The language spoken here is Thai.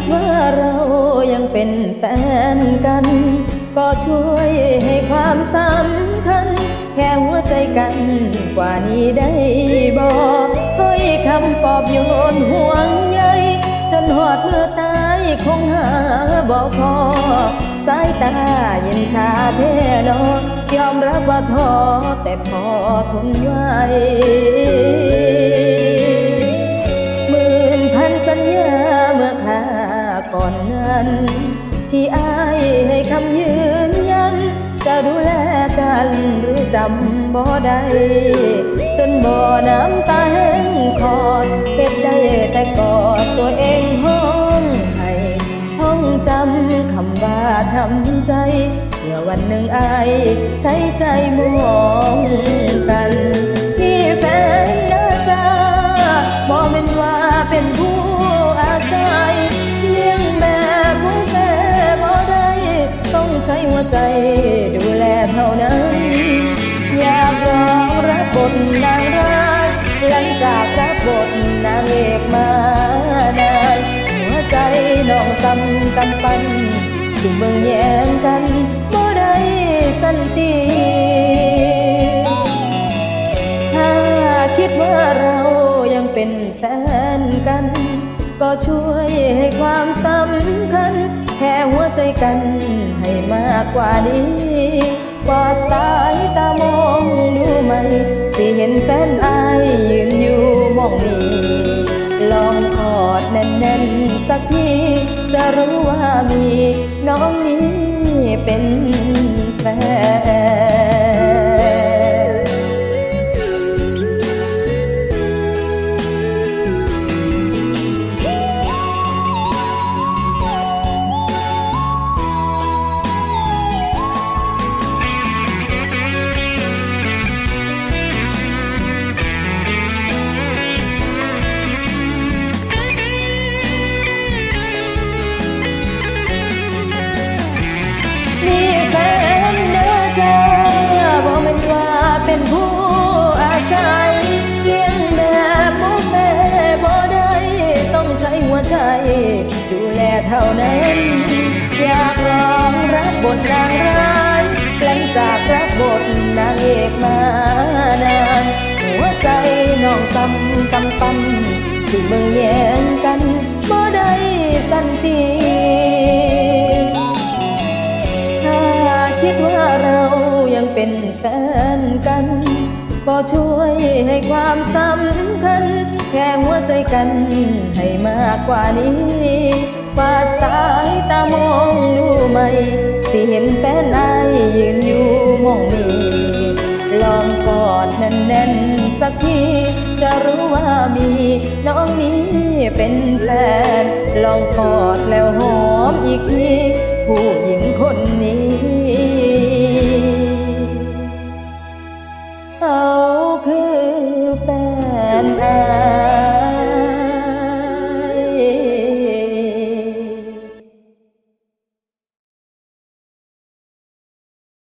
ดว่าเรายังเป็นแฟนกัน ก็ช่วยให้ความสำคัญ แค่หัวใจกันกว่านี้ได้บอกถ้อยคำปอบโยนห่วงใยจนหอดเมื่อตายคงหาบอกพอ สายตาเย็นชาเทนอยอมรับว่าท้อแต่พอทนไหว กัน ที่อายให้คำยืนยัน จะดูแลกันหรือจำบ่ได้จนบ่อน้ำตาแห้งคอดเป็ดได้แต่กอดตัวเองห้องให้ห้องจำคำว่าทำใจเมื่อวันหนึ่งอายใช้ใจมองกัน ใจดูแลเท่านั้น อยากลองรับบทนางร้ายหลังจากรับบทนางเอกมานานหัวใจน้องซ้ำกำปั้นที่เมืองแย่งกันบ่ได้สันติถ้าคิดว่าเรายังเป็นแฟนกัน ก็ช่วยให้ความสำคัญ แค่หัวใจกันให้มากกว่านี้กว่าสายตามองดูไหมสิเห็นแฟนอายยืนอยู่มองนี้ลองกอดแน่นๆสักที จะรู้ว่ามีน้องนี้เป็นแฟน เท่านั้น อยากลองรับบทนางร้ายหลังจากรับบทนางเอกมานานหัวใจน้องซ้ำกำปั้นสิเบิ่งแย่งกันบ่ได้สันติถ้าคิดว่าเรายังเป็นแฟนกันก็ช่วยให้ความสำคัญ แค่หัวใจกันให้มากกว่านี้ กว่าสายตามองดูไหม สิเห็นแฟนอายยืนอยู่มองนี้ลองกอดแน่นๆสักทีจะรู้ว่ามีน้องนี้เป็นแฟน ลองกอดแล้วหอมอีกทีผู้หญิงคน